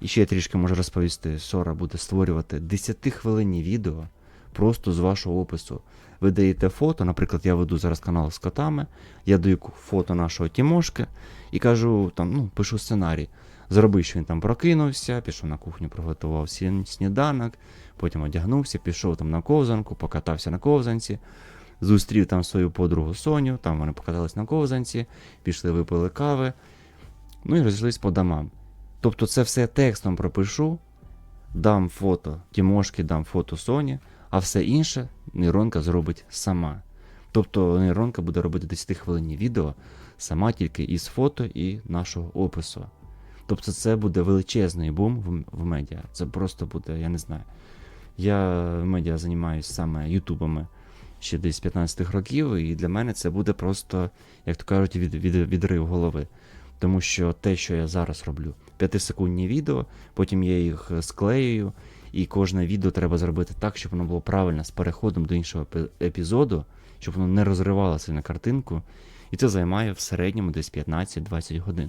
І ще я трішки можу розповісти, Сора буде створювати 10-хвилинні відео просто з вашого опису. Ви даєте фото, наприклад, я веду зараз канал з котами, я даю фото нашого Тімошки і кажу, там, ну, пишу сценарій. Зроби, що він там прокинувся, пішов на кухню, приготував сніданок, потім одягнувся, пішов там на ковзанку, покатався на ковзанці, зустрів там свою подругу Соню, там вони покатались на ковзанці, пішли, випили кави, ну і розійшлись по домам. Тобто це все текстом пропишу, дам фото Тімошки, дам фото Соні, а все інше нейронка зробить сама. Тобто нейронка буде робити 10 хвилинні відео сама тільки із фото і нашого опису. Тобто це буде величезний бум в, в медіа. Це просто буде, я не знаю. Я в медіа займаюся саме ютубами ще десь з 15 років, і для мене це буде просто, як то кажуть, від, від, відрив голови. Тому що те, що я зараз роблю, 5-секундні відео, потім я їх е, склеюю, і кожне відео треба зробити так, щоб воно було правильно з переходом до іншого епі- епізоду, щоб воно не розривалося на картинку. І це займає в середньому десь 15-20 годин.